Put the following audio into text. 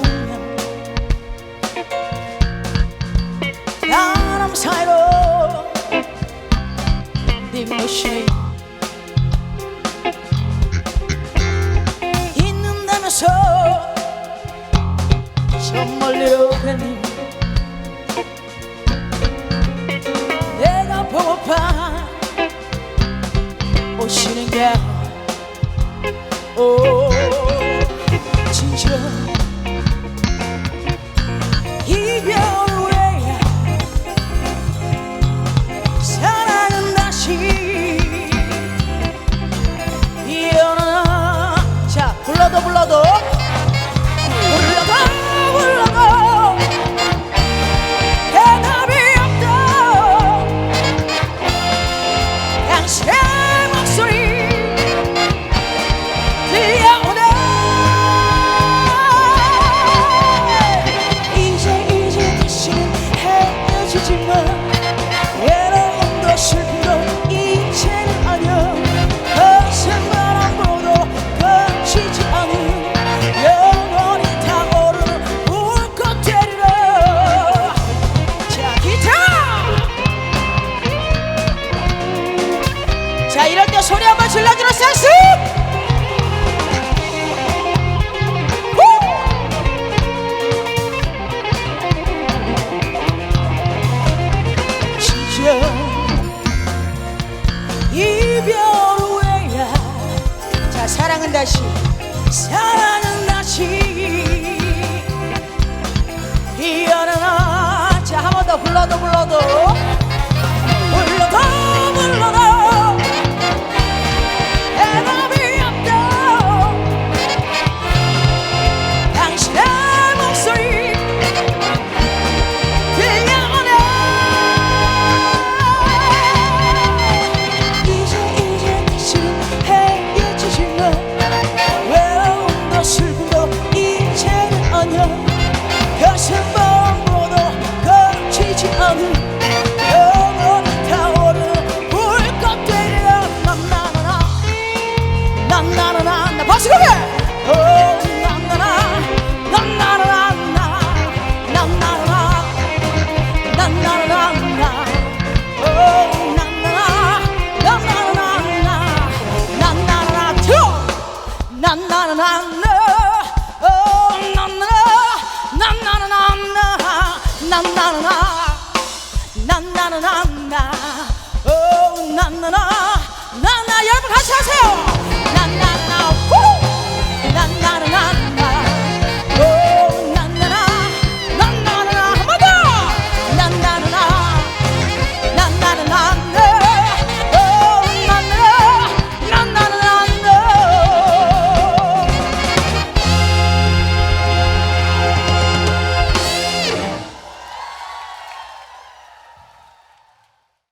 오면 바람 살고 눈부시 네 있는다면서 저 멀리로 가니? 내가 보고파 오시는 게 오, 진짜 질러주는 섹스 진짜 이별 후에야. 자 사랑은 다시. 사랑은 다시. 이어나 아, 자한 번 더 불러도 불러도. No, no, no.